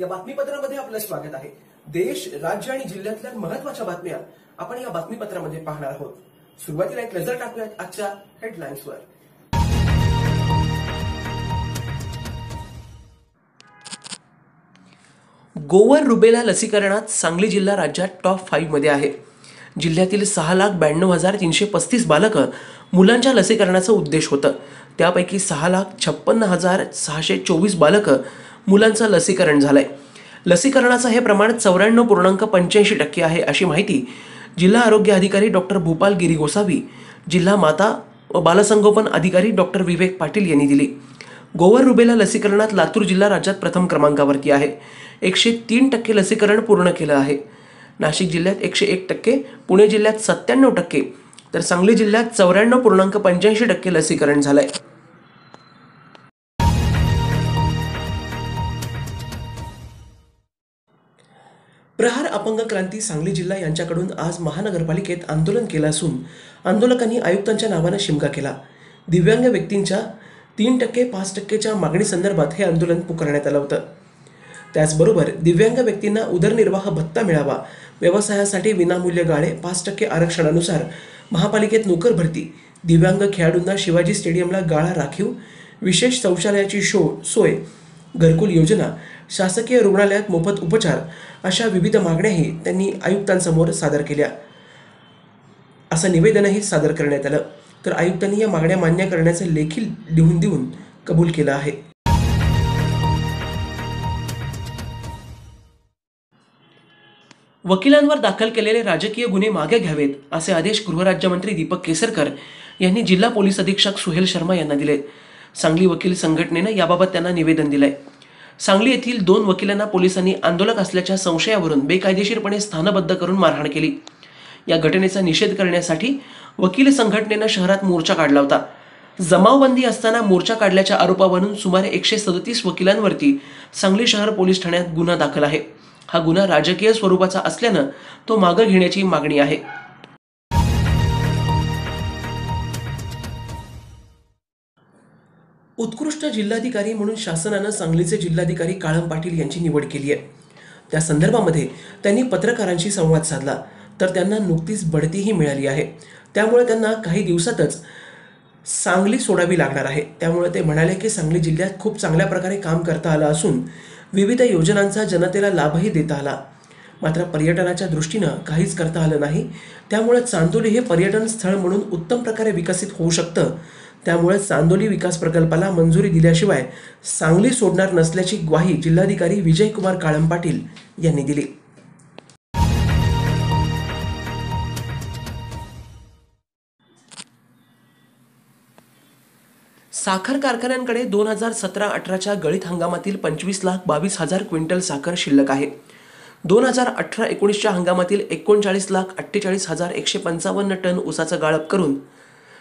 या बातमीपत्रामध्ये आपलं स्वागत आहे. देश राज्य आणि जिल्ह्यातल्या महत्त्वाच्या बातम्या आपण या बातमीपत्रामध्ये पाहणार आहोत. सुरुवातीला एक नजर टाकूयात आजच्या हेडलाईन्सवर गोवर रुबेला लसीकरणात सांगली जिल्हा राज्यात टॉप फाईव्हमध्ये आहे. जिल्ह्यातील सहा लाख ब्याण्णव हजार तीनशे पस्तीस बालकं मुलांच्या लसीकरणाचं उद्देश होतं. त्यापैकी सहा लाख छप्पन्न हजार सहाशे चोवीस बालकं मुलांचं लसीकरण झालंय. लसीकरणाचं हे प्रमाण चौऱ्याण्णव पूर्णांक पंच्याऐंशी टक्के आहे अशी माहिती जिल्हा आरोग्य अधिकारी डॉक्टर भूपाल गिरी गोसावी जिल्हा माता व बालसंगोपन अधिकारी डॉक्टर विवेक पाटील यांनी दिली. गोवर रुबेला लसीकरणात लातूर जिल्हा राज्यात प्रथम क्रमांकावरती आहे. एकशे तीन टक्के लसीकरण पूर्ण केलं आहे. नाशिक जिल्ह्यात एकशे एक टक्के पुणे जिल्ह्यात सत्त्याण्णव टक्के तर सांगली जिल्ह्यात चौऱ्याण्णव पूर्णांक पंच्याऐंशी टक्के लसीकरण झालं आहे प्रहार अपंग क्रांती सांगली जिल्हा यांच्याकडून आज महानगरपालिकेत आंदोलन केलं असून आंदोलकांनी आयुक्तांच्या नावानं शिमगा केला. दिव्यांग व्यक्तींच्या तीन टक्के पाच टक्केच्या मागणीसंदर्भात हे आंदोलन पुकारण्यात आलं होतं. त्याचबरोबर दिव्यांग व्यक्तींना उदरनिर्वाह भत्ता मिळावा व्यवसायासाठी विनामूल्य गाळे पाच टक्के आरक्षणानुसार महापालिकेत नोकर भरती दिव्यांग खेळाडूंना शिवाजी स्टेडियमला गाळा राखीव विशेष शौचालयाची शो सोय घरकुल योजना शासकीय रुग्णालयात मोफत उपचार अशा विविध मागण्याही त्यांनी आयुक्तांसमोर सादर केल्या. असं निवेदनही सादर करण्यात आलं. तर आयुक्तांनी या मागण्या मान्य करण्याचं लेखी लिहून देऊन कबूल केलं आहे. वकिलांवर दाखल केलेले राजकीय गुन्हे मागे घ्यावेत असे आदेश गृहराज्यमंत्री दीपक केसरकर यांनी जिल्हा पोलीस अधीक्षक सुहेल शर्मा यांना दिले. सांगली वकील संघटनेनं याबाबत त्यांना निवेदन दिलंय. सांगली येथील दोन वकिलांना पोलिसांनी आंदोलक असल्याच्या संशयावरून बेकायदेशीरपणे स्थानबद्ध करून मारहाण केली. या घटनेचा निषेध करण्यासाठी वकील संघटनेनं शहरात मोर्चा काढला होता. जमावबंदी असताना मोर्चा काढल्याच्या आरोपावरून सुमारे एकशे सदतीस वकिलांवरती सांगली शहर पोलीस ठाण्यात गुन्हा दाखल आहे. हा गुन्हा राजकीय स्वरूपाचा असल्यानं तो मागं घेण्याची मागणी आहे. उत्कृष्ट जिल्हाधिकारी म्हणून शासनानं सांगलीचे जिल्हाधिकारी काळम पाटील यांची निवड केली आहे. त्या संदर्भामध्ये त्यांनी पत्रकारांशी संवाद साधला तर त्यांना नुकतीच बढतीही मिळाली आहे. त्यामुळे त्यांना काही दिवसातच सांगली सोडावी लागणार आहे. त्यामुळे ते म्हणाले की सांगली जिल्ह्यात खूप चांगल्या प्रकारे काम करता आलं असून विविध योजनांचा जनतेला लाभही देता आला. मात्र पर्यटनाच्या दृष्टीनं काहीच करता आलं नाही. त्यामुळे चांदोली हे पर्यटन स्थळ म्हणून उत्तम प्रकारे विकसित होऊ शकतं त्यामुळे चांदोली विकास प्रकल्पाला मंजुरी दिल्याशिवाय सांगली सोडणार नसल्याची ग्वाही जिल्हाधिकारी विजयकुमार काळम पाटील यांनी दिली. साखर कारखान्यांकडे दोन हजार सतरा अठराच्या गळीत हंगामातील पंचवीस लाख बावीस हजार क्विंटल साखर शिल्लक आहे. दोन हजार अठरा एकोणीसच्या हंगामातील एकोणचाळीस लाख अठ्ठेचाळीस हजार एकशे पंचावन्न टन ऊसाचं गाळप करून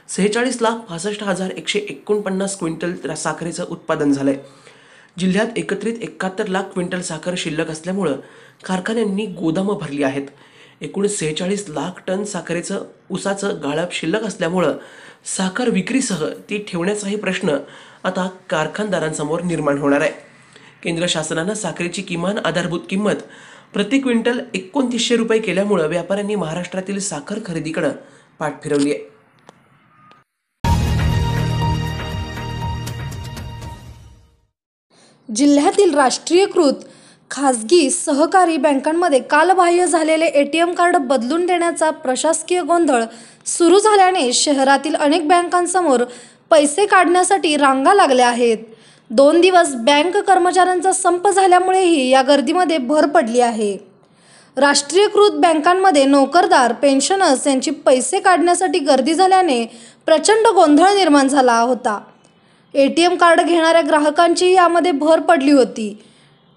सेहेचाळीस लाख पासष्ट हजार एकशे एकोणपन्नास क्विंटल साखरेचं उत्पादन झालंय. जिल्ह्यात एकत्रित एकाहत्तर लाख क्विंटल साखर शिल्लक असल्यामुळं कारखान्यांनी गोदामं भरली आहेत. एकूण सेहेचाळीस लाख टन साखरेचं ऊसाचं गाळप शिल्लक असल्यामुळं साखर विक्रीसह ती ठेवण्याचाही प्रश्न आता कारखानदारांसमोर निर्माण होणार आहे. केंद्र शासनानं साखरेची किमान आधारभूत किंमत प्रति क्विंटल एकोणतीसशे रुपये केल्यामुळं व्यापाऱ्यांनी महाराष्ट्रातील साखर खरेदीकडं पाठ फिरवली आहे. जिल्ह्यातील राष्ट्रीयकृत खाजगी सहकारी बँकांमध्ये कालबाह्य झालेले ए टी एम कार्ड बदलून देण्याचा प्रशासकीय गोंधळ सुरू झाल्याने शहरातील अनेक बँकांसमोर पैसे काढण्यासाठी रांगा लागल्या आहेत. दोन दिवस बँक कर्मचाऱ्यांचा संप झाल्यामुळेही या गर्दीमध्ये भर पडली आहे. राष्ट्रीयकृत बँकांमध्ये नोकरदार पेन्शनर्स यांची पैसे काढण्यासाठी गर्दी झाल्याने प्रचंड गोंधळ निर्माण झाला होता. ए टी एम कार्ड घेणाऱ्या ग्राहकांची यामध्ये भर पडली होती.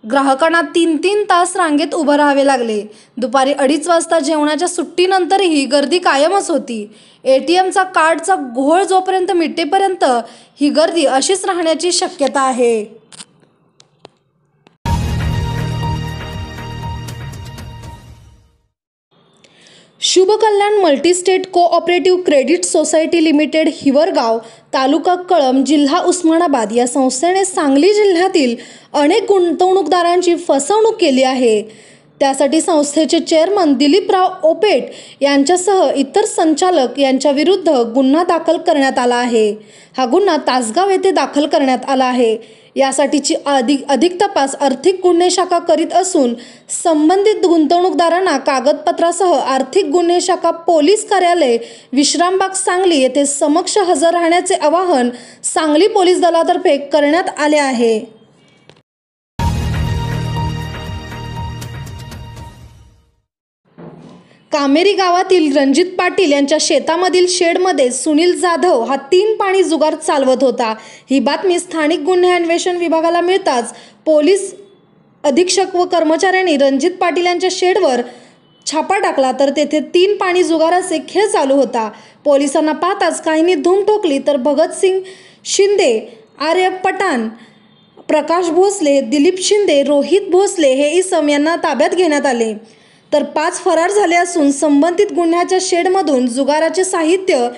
ग्राहकांना तीन तीन तास रांगेत उभं राहावे लागले. दुपारी अडीच वाजता जेवणाच्या सुट्टीनंतरही गर्दी कायमच होती. ए टी एमचा कार्डचा घोळ जोपर्यंत मिटेपर्यंत ही गर्दी अशीच राहण्याची शक्यता आहे. Shubhkalyan multistate cooperative credit society limited Hivargaon taluka Kalam जिल्हा उस्मानाबाद या संस्थेने सांगली जिल्ह्यातील अनेक गुंतवणूकदारांची फसवणूक केली आहे. त्यासाठी संस्थेचे चेअरमन दिलीपराव ओपेट यांच्यासह इतर संचालक यांच्याविरुद्ध गुन्हा दाखल करण्यात आला आहे. हा गुन्हा तासगाव येथे दाखल करण्यात आला आहे. यासाठीची अधिक अधिक तपास आर्थिक गुन्हे शाखा करीत असून संबंधित गुंतवणूकदारांना कागदपत्रासह आर्थिक गुन्हे शाखा पोलीस कार्यालय विश्रामबाग सांगली येथे समक्ष हजर राहण्याचे आवाहन सांगली पोलीस दलातर्फे करण्यात आले आहे. कामेरी गावातील रणजित पाटील यांच्या शेतामधील शेडमध्ये सुनील जाधव हा तीन पाणी जुगार चालवत होता. ही बातमी स्थानिक गुन्हे अन्वेषण विभागाला मिळताच पोलीस अधीक्षक व कर्मचाऱ्यांनी रणजित पाटील यांच्या शेडवर छापा टाकला तर तेथे तीन पाणी जुगाराचे खेळ चालू होता. पोलिसांना पाहताच काहींनी धूम ठोकली तर भगतसिंग शिंदे आर्य पठाण प्रकाश भोसले दिलीप शिंदे रोहित भोसले हे इसम यांना ताब्यात घेण्यात आले. तर पाच फरार झाले असून संबंधित गुन्ह्याच्या शेडमधून जुगाराचे साहित्य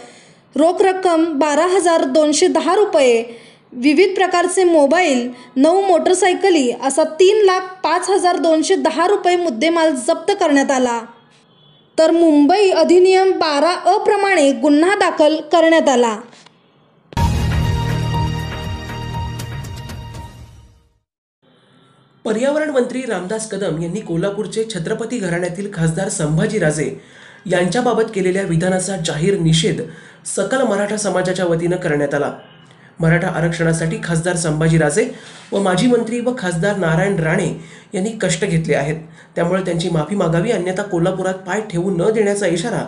रोख रक्कम बारा हजार दोनशे दहा रुपये विविध प्रकारचे मोबाईल नऊ मोटरसायकली असा तीन लाख पाच हजार दोनशे दहा रुपये मुद्देमाल जप्त करण्यात आला. तर मुंबई अधिनियम बारा अप्रमाणे प्रमाणे गुन्हा दाखल करण्यात आला. पर्यावरण मंत्री रामदास कदम यांनी कोल्हापूरचे छत्रपती घराण्यातील खासदार संभाजीराजे यांच्याबाबत केलेल्या विधानाचा जाहीर निषेध सकल मराठा समाजाच्या वतीनं करण्यात आला. मराठा आरक्षणासाठी खासदार संभाजीराजे व माजी मंत्री व खासदार नारायण राणे यांनी कष्ट घेतले आहेत. त्यामुळे त्यांची माफी मागावी अन्यथा कोल्हापुरात पाय ठेवू न देण्याचा इशारा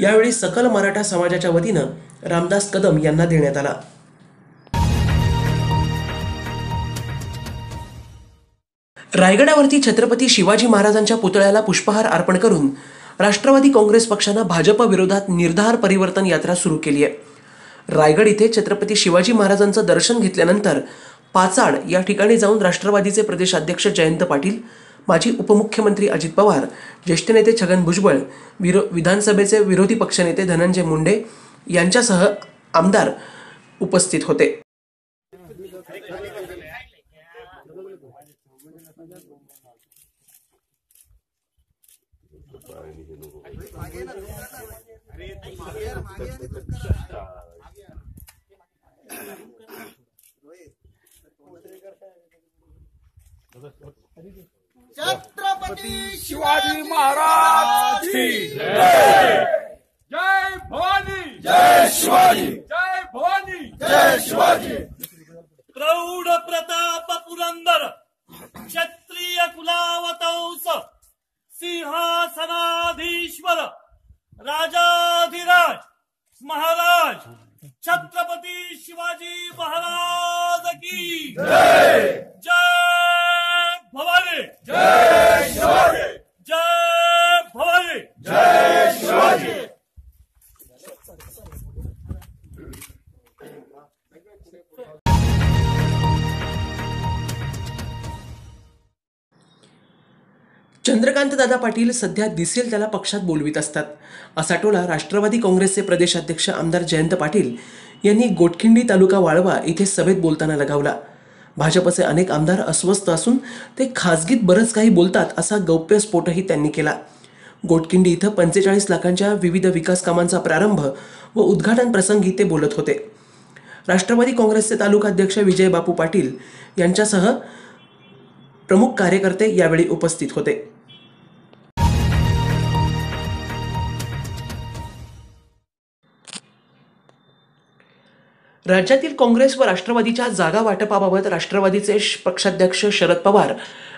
यावेळी सकल मराठा समाजाच्या वतीनं रामदास कदम यांना देण्यात आला. रायगडावरती छत्रपती शिवाजी महाराजांच्या पुतळ्याला पुष्पहार अर्पण करून राष्ट्रवादी काँग्रेस पक्षानं भाजपविरोधात निर्धार परिवर्तन यात्रा सुरू केली आहे. रायगड इथे छत्रपती शिवाजी महाराजांचं दर्शन घेतल्यानंतर पाचाड या ठिकाणी जाऊन राष्ट्रवादीचे प्रदेशाध्यक्ष जयंत पाटील माजी उपमुख्यमंत्री अजित पवार ज्येष्ठ नेते छगन भुजबळ विरो विधानसभेचे विरोधी पक्षनेते धनंजय मुंडे यांच्यासह आमदार उपस्थित होते. छत्रपती शिवाजी महाराज की जय। जय भवानी। जय शिवाजी। जय भवानी। जय शिवाजी। प्रौढ प्रताप पुरंदर क्षत्रिय कुलावतंस सिंहासनाधीश्वर राजाधिराज महाराज छत्रपती शिवाजी महाराज की जय। जय भवानी। जय शिवाजी। जय भवानी। जय शिवाजी। चंद्रकांत दादा पाटील सध्या दिसेल त्याला पक्षात बोलवीत असतात. असा टोला राष्ट्रवादी काँग्रेसचे प्रदेशाध्यक्ष आमदार जयंत पाटील यांनी गोटखिंडी तालुका वाळवा इथे सभेत बोलताना लगावला. भाजपचे अनेक आमदार अस्वस्थ असून ते खासगीत बरंच काही बोलतात असा गौप्यस्फोटही त्यांनी केला. गोटखिंडी इथं पंचेचाळीस लाखांच्या विविध विकास कामांचा प्रारंभ व उद्घाटन प्रसंगी ते बोलत होते. राष्ट्रवादी काँग्रेसचे तालुकाध्यक्ष विजय बापू पाटील यांच्यासह प्रमुख कार्यकर्ते यावेळी उपस्थित होते. राज्यातील काँग्रेस व राष्ट्रवादीच्या जागा वाटपाबाबत राष्ट्रवादीचे पक्षाध्यक्ष शरद पवार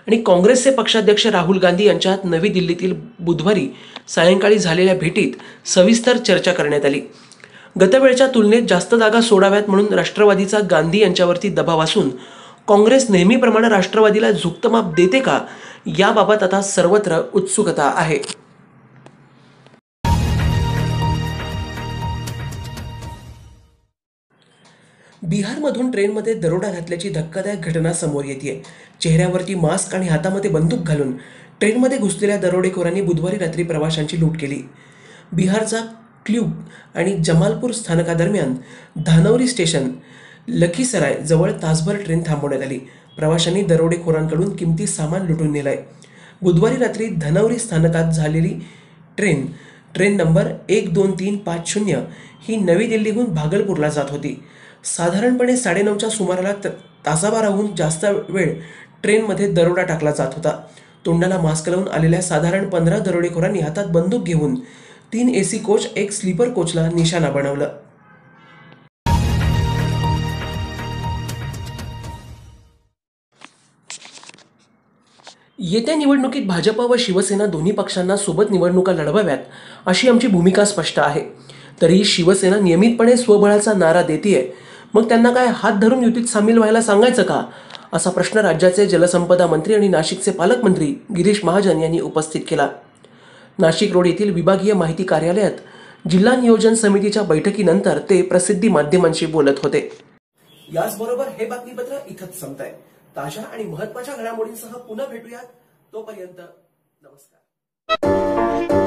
आणि काँग्रेसचे पक्षाध्यक्ष राहुल गांधी यांच्यात नवी दिल्लीतील बुधवारी सायंकाळी झालेल्या भेटीत सविस्तर चर्चा करण्यात आली. गतवेळच्या तुलनेत जास्त जागा सोडाव्यात म्हणून राष्ट्रवादीचा गांधी यांच्यावरती दबाव असून काँग्रेस नेहमीप्रमाणे राष्ट्रवादीला झुक्तमाप देते का? याबाबत आता सर्वत्र उत्सुकता आहे. बिहारमधून ट्रेनमध्ये दरोडा घातल्याची धक्कादायक घटना समोर येते चेहऱ्यावरती मास्क आणि हातामध्ये बंदूक घालून ट्रेनमध्ये घुसलेल्या दरोडेखोरांनी बुधवारी रात्री प्रवाशांची लूट केली. बिहारचा क्ल्यूब आणि जमालपूर स्थानकादरम्यान धानवरी स्टेशन लखीसराय जवळ तासभर ट्रेन थांबवण्यात आली. प्रवाशांनी दरोडेखोरांकडून किमती सामान लुटून नेलंय. बुधवारी रात्री धनवरी स्थानकात झालेली ट्रेन ट्रेन नंबर एक दोन तीन पाच शून्य ही नवी दिल्लीहून भागलपूरला जात होती. साधारणपणे साडेनऊच्या सुमाराला त तासाभराहून जास्त वेळ ट्रेनमध्ये दरोडा टाकला जात होता. तोंडाला मास्क लावून आलेल्या साधारण पंधरा दरोडेखोरांनी हातात बंदूक घेऊन तीन एसी कोच एक स्लीपर कोचला निशाणा बनवलं. येत्या निवडणुकीत भाजप व शिवसेना दोन्ही पक्षांना सोबत निवडणुका लढवाव्यात अशी आमची भूमिका स्पष्ट आहे. तरीही शिवसेना नियमितपणे स्वबळाचा नारा देते मग त्यांना काय हात धरून युतीत सामील व्हायला सांगायचं का? असा प्रश्न राज्याचे जलसंपदा मंत्री आणि नाशिकचे पालकमंत्री गिरीश महाजन यांनी उपस्थित केला. नाशिक रोड येथील विभागीय माहिती कार्यालयात जिल्हा नियोजन समितीच्या बैठकीनंतर ते प्रसिद्धी माध्यमांशी बोलत होते. याचबरोबर हे बातमीपत्र इथंच संपत ताज्या आणि महत्त्वाच्या घडामोडींसह पुन्हा भेटूयात. तोपर्यंत नमस्कार.